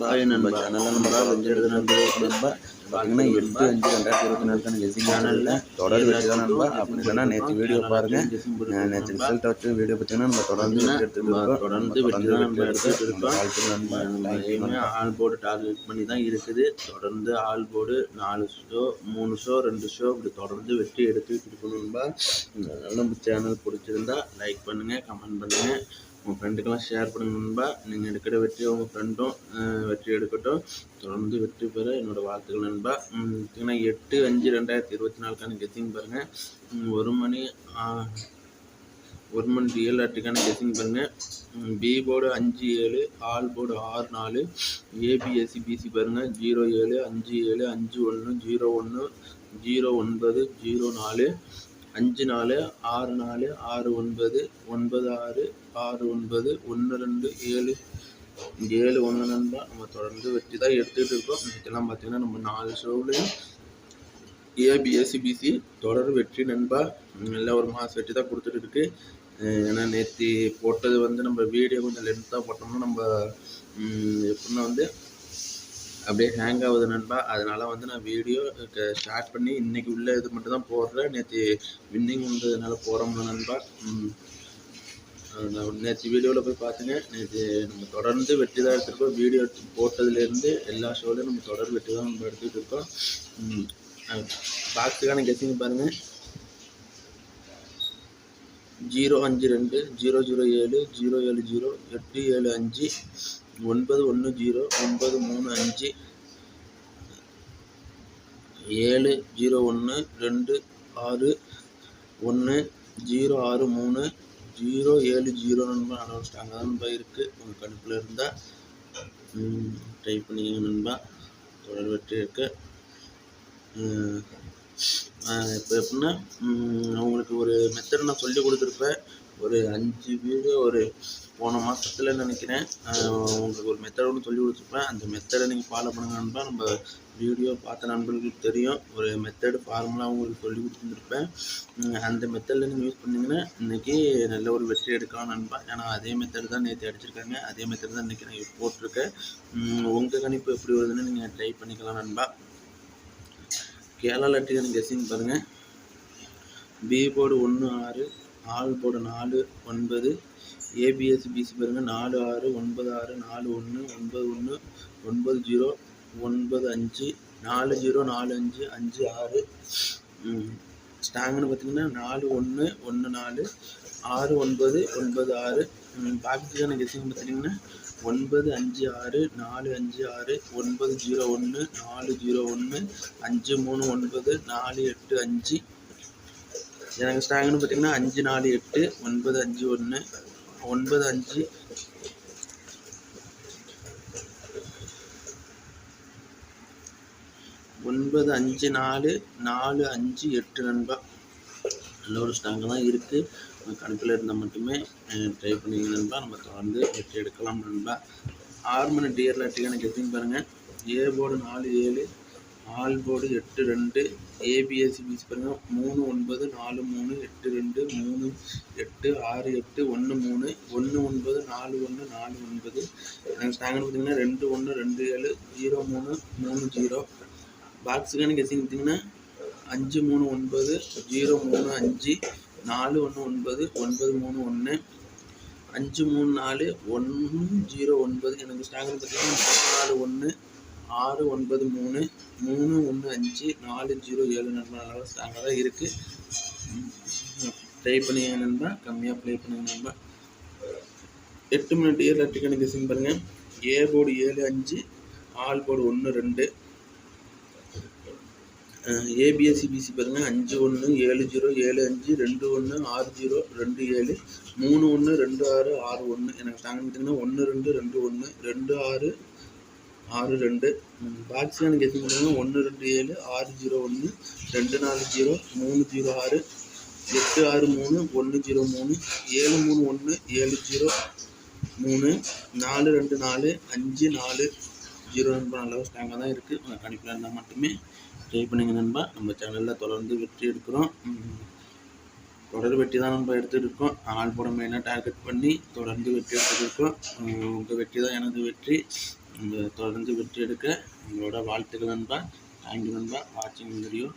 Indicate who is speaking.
Speaker 1: பாய் நண்பா நல்ல நண்பா வெஞ்செடுத்த நண்பா நண்பா. பார்த்தீங்கன்னா எட்டு அஞ்சு ரெண்டாயிரத்தி இருபத்தி நாலுக்கான கெஸிங் சேனலில் தொடர் வெற்றி தான் நண்பா. அப்படி இல்லைன்னா நேற்று வீடியோ பாருங்கள் நேற்று ரிசல்ட் வச்சு வீடியோ பார்த்தீங்கன்னா நம்ம தொடர்ந்து இருக்கோம்.
Speaker 2: தொடர்ந்து வெற்றி தான் நம்ம எடுத்துட்டு இருக்கோம்.
Speaker 1: நண்பா.
Speaker 2: ஆல் போர்டு டார்கெட் பண்ணி தான் இருக்குது. தொடர்ந்து ஆல் போர்டு நாலு ஷோ மூணு ஷோ ரெண்டு ஷோ இப்படி தொடர்ந்து வெற்றி எடுத்துக்கிட்டு இருக்கணும்பா நம்ம சேனல் பிடிச்சிருந்தா லைக் பண்ணுங்க கமெண்ட் பண்ணுங்க. உங்கள் ஃப்ரெண்டுக்கெல்லாம் ஷேர் பண்ணுங்கன்பா நீங்கள் எடுக்கிற வெற்றி உங்கள் ஃப்ரெண்டும் வெற்றி எடுக்கட்டும். தொடர்ந்து வெற்றி பெற என்னோடய வாழ்த்துக்கள் நண்பா. பார்த்தீங்கன்னா எட்டு அஞ்சு ரெண்டாயிரத்தி இருபத்தி நாலுக்கான கெத்திங் பாருங்கள் ஒரு மணி ஒரு மணி ரியல் ஆட்டுக்கான கெஸிங் பாருங்கள் பி போர்டு அஞ்சு ஏழு ஆல் போர்டு ஆறு நாலு ஏபிஎஸ்சி பிசி பாருங்கள் ஜீரோ ஏழு அஞ்சு ஏழு அஞ்சு ஒன்று ஜீரோ ஒன்று ஜீரோ ஒன்பது ஜீரோ நாலு அஞ்சு நாலு ஆறு நாலு ஆறு ஒன்பது ஒன்பது ஆறு ஆறு ஒன்பது ஒன்று ரெண்டு ஏழு ஏழு ஒன்று நண்பா நம்ம தொடர்ந்து வெற்றி தான் எடுத்துகிட்டு இருக்கோம் இதெல்லாம் பார்த்தீங்கன்னா நம்ம நாலு ஷோவிலையும் ஏபிஎஸ்சிபிசி தொடர் வெற்றி நண்பா. நல்ல ஒரு மாதம் வெற்றி தான் கொடுத்துட்டு இருக்கு. ஏன்னா நேற்று போட்டது வந்து நம்ம வீடியோ கொஞ்சம் லென்த்தாக போட்டோம்னா நம்ம எப்படின்னா வந்து அப்படியே ஹேங் ஆகுது நண்பா. அதனால் வந்து நான் வீடியோ ஸ்டார்ட் பண்ணி இன்றைக்கி உள்ள இது மட்டும் தான் போடுறேன். நேற்று வின்னிங் வந்ததுனால போகிறோம்ல நண்பா. நான் நேற்று வீடியோவில் போய் பார்த்துங்க நேற்று நம்ம தொடர்ந்து வெற்றி தான் எடுத்துருக்கோம். வீடியோ எடுத்து போட்டதுலேருந்து எல்லா ஷோலையும் நம்ம தொடர் வெற்றி தான் நம்ம எடுத்துகிட்டு இருக்கோம் பாக்ஸுக்கான கெஸ்ஸிங் பாருங்கள் ஜீரோ அஞ்சு ரெண்டு ஜீரோ ஜீரோ ஏழு ஜீரோ ஏழு ஜீரோ எட்டு ஏழு அஞ்சு. ஒன்பது ஒன்று ஜீரோ ஒன்பது மூணு அஞ்சு ஏழு ஜீரோ ஒன்று ரெண்டு ஆறு ஒன்று ஜீரோ ஆறு மூணு ஜீரோ ஏழு ஜீரோ நண்பா. அனௌன்ஸ் அங்கே தான் நண்பா இருக்குது உங்கள் கணக்கில் இருந்தால் ட்ரை பண்ணிக்கங்க நண்பா. தொடர் வெற்றி இருக்கு. இப்போ எப்படின்னா அவங்களுக்கு ஒரு மெத்தட் நான் சொல்லி கொடுத்துருப்பேன். ஒரு அஞ்சு வீடியோ ஒரு போன மாதத்தில் நினைக்கிறேன். உங்களுக்கு ஒரு மெத்தட் ஒன்று சொல்லி கொடுத்துருப்பேன். அந்த மெத்தடை நீங்கள் ஃபாலோ பண்ணுங்க நண்பா. நம்ம வீடியோ பார்த்த நண்பர்களுக்கு தெரியும். ஒரு மெத்தடு ஃபார்முலா உங்களுக்கு சொல்லி கொடுத்துருப்பேன் அந்த மெத்தடில் நீங்கள் யூஸ் பண்ணிங்கன்னா இன்றைக்கி நல்ல ஒரு வெற்றி எடுக்கலாம் நண்பா. ஏன்னா அதே மெத்தட் தான் நேற்று அடிச்சிருக்காங்க. அதே மெத்தட் தான் இன்றைக்கி நான் போட்டிருக்கேன். உங்கள் கணிப்பு எப்படி வருதுன்னு நீங்கள் ட்ரை பண்ணிக்கலாம் நண்பா. கேரளா எனக்கு கெஸிங் பாருங்கள் பி போர்டு ஒன்று ஆறு நாலு போட நாலு ஒன்பது. ஏபிஎஸ் பிசி பாருங்கள் நாலு ஆறு ஒன்பது ஆறு நாலு ஒன்று ஒன்பது ஒன்று ஒன்பது ஜீரோ ஒன்பது அஞ்சு நாலு ஜீரோ நாலு அஞ்சு அஞ்சு ஆறு. ஸ்டாங்னு பார்த்தீங்கன்னா நாலு ஒன்று ஒன்று நாலு ஆறு ஒன்பது ஒன்பது ஆறு. பாக்கெட்டுக்கான கெஸிங் பார்த்தீங்கன்னா ஒன்பது அஞ்சு ஆறு நாலு அஞ்சு ஆறு ஒன்பது ஜீரோ ஒன்று நாலு ஜீரோ ஒன்று அஞ்சு மூணு ஒன்பது நாலு எட்டு அஞ்சு. எனக்கு ஸ்டாங்குன்னு பார்த்தீங்கன்னா அஞ்சு நாலு எட்டு ஒன்பது அஞ்சு ஒன்று ஒன்பது அஞ்சு. ஒன்பது அஞ்சு நாலு நாலு அஞ்சு எட்டு நண்பா. நல்ல ஒரு ஸ்டாங்கு தான் இருக்குது கணக்கில் இருந்தால் மட்டுமே ட்ரை பண்ணிங்க நண்பா. நம்ம தொடர்ந்து வெற்றி எடுக்கலாம் நண்பா. ஆறு மணி டியர் எனக்கு கெட்டிங் பாருங்கள் ஏ போர்டு நாலு ஏழு ஆல் போர்டு எட்டு ரெண்டு ஏபிஎஸ்சி பீஸ் பாருங்கள் மூணு ஒன்பது நாலு மூணு எட்டு ரெண்டு மூணு எட்டு ஆறு எட்டு ஒன்று மூணு ஒன்று ஒன்பது நாலு ஒன்று நாலு ஒன்பது. எனக்கு ஸ்டாங்கன்னு பார்த்தீங்கன்னா ரெண்டு ஒன்று ரெண்டு ஏழு ஜீரோ மூணு மூணு ஜீரோ பாக்ஸுக்கான கெஸிங் பார்த்தீங்கன்னா அஞ்சு மூணு ஒன்பது ஜீரோ மூணு அஞ்சு நாலு ஒன்று ஒன்பது ஒன்பது மூணு ஒன்று அஞ்சு மூணு நாலு ஒன்று ஜீரோ ஒன்பது. எனக்கு ஸ்டாங்கர் பார்த்தீங்கன்னா நாலு ஒன்று ஆறு ஒன்பது மூணு மூணு ஒன்று அஞ்சு நாலு ஜீரோ ஏழு நண்பா நல்லா ஸ்ட்ராங்காக தான் இருக்குது ட்ரை பண்ணி நண்பா? கம்மியாக ப்ளே பண்ணுங்க நண்பா. எட்டு மினிட் ஏழு கணக்கு சிம் பாருங்கள் ஏ போர்டு ஏழு அஞ்சு ஆல் போர்டு ஒன்று ரெண்டு. ஏபிஎஸ்சிபிசி பாருங்கள் அஞ்சு ஒன்று ஏழு ஜீரோ ஏழு அஞ்சு ரெண்டு ஒன்று ஆறு ஜீரோ ரெண்டு ஏழு. மூணு ஒன்று ரெண்டு ஆறு ஆறு ஒன்று எனக்கு தாங்க பார்த்தீங்கன்னா ஒன்று ரெண்டு ரெண்டு ஒன்று ரெண்டு ஆறு ஆறு ரெண்டு. பாக்ஸ் எனக்கு எது பண்ணுங்கன்னா ஒன்று ரெண்டு ஏழு ஆறு ஜீரோ ஒன்று ரெண்டு நாலு ஜீரோ மூணு ஜீரோ ஆறு எட்டு ஆறு மூணு ஒன்று ஜீரோ மூணு ஏழு மூணு ஒன்று ஏழு ஜீரோ மூணு நாலு ரெண்டு நாலு அஞ்சு நாலு ஜீரோ நண்பா நல்லா ஸ்ட்ராங்காக தான் இருக்குது உங்களுக்கு கணிப்பில் இருந்தால் மட்டுமே ட்ரை பண்ணுங்கள் நண்பா. நம்ம சேனலில் தொடர்ந்து வெற்றி எடுக்கிறோம். தொடர் வெற்றி தான் நம்ம எடுத்துகிட்டு இருக்கோம். ஆள் போட மெயினாக டார்கெட் பண்ணி தொடர்ந்து வெற்றி எடுத்துகிட்டு இருக்கோம். உங்கள் வெற்றி தான் எனது வெற்றி. இந்த தொடர்ந்து வெற்றி எடுக்க உங்களோட வாழ்த்துக்கள் நண்பா. தேங்க்யூ நண்பா. வாட்சிங் வீடியோ